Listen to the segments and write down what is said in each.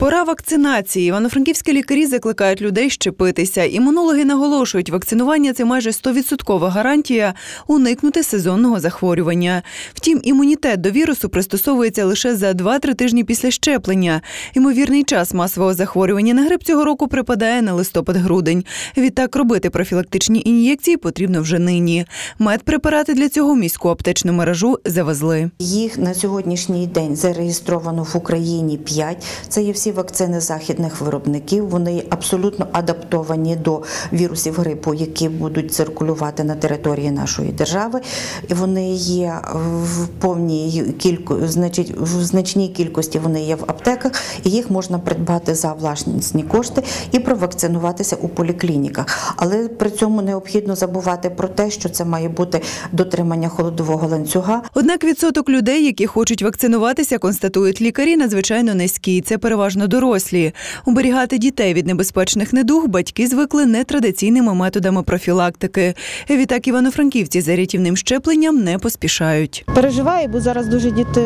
Пора вакцинації. Івано-франківські лікарі закликають людей щепитися. Імунологи наголошують, вакцинування це майже 100% гарантія уникнути сезонного захворювання. Втім, імунітет до вірусу пристосовується лише за 2-3 тижні після щеплення. Ймовірний час масового захворювання на грип цього року припадає на листопад-грудень. Відтак робити профілактичні ін'єкції потрібно вже нині. Медпрепарати для цього міську аптечну мережу завезли. Їх на сьогоднішній день зареєстровано в Україні 5. Це є всі вакцини західних виробників. Вони абсолютно адаптовані до вірусів грипу, які будуть циркулювати на території нашої держави. І вони є в повній кілько, значить, в значній кількості. Вони є в аптеках, і їх можна придбати за власні кошти і провакцинуватися у поліклініках. Але при цьому необхідно забувати про те, що це має бути дотримання холодового ланцюга. Однак відсоток людей, які хочуть вакцинуватися, констатують лікарі, надзвичайно низький. Це переважно дорослі. Уберігати дітей від небезпечних недуг батьки звикли нетрадиційними методами профілактики. Відтак івано-франківці за рятівним щепленням не поспішають. Переживаю, бо зараз дуже діти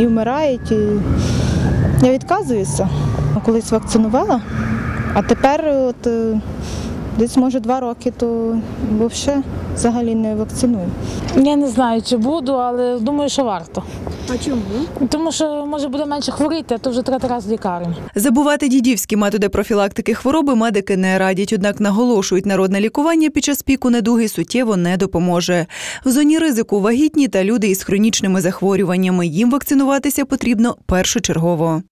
і вмирають. І я відказуюся. Колись вакцинувала, а тепер от, е, десь може два роки, то взагалі взагалі не вакциную. Я не знаю, чи буду, але думаю, що варто. А чому? Тому що може буде менше хворіти, а то вже третій раз в лікарні. Забувати дідівські методи профілактики хвороби медики не радять, однак наголошують, народне лікування під час піку недуги суттєво не допоможе. В зоні ризику вагітні та люди із хронічними захворюваннями. Їм вакцинуватися потрібно першочергово.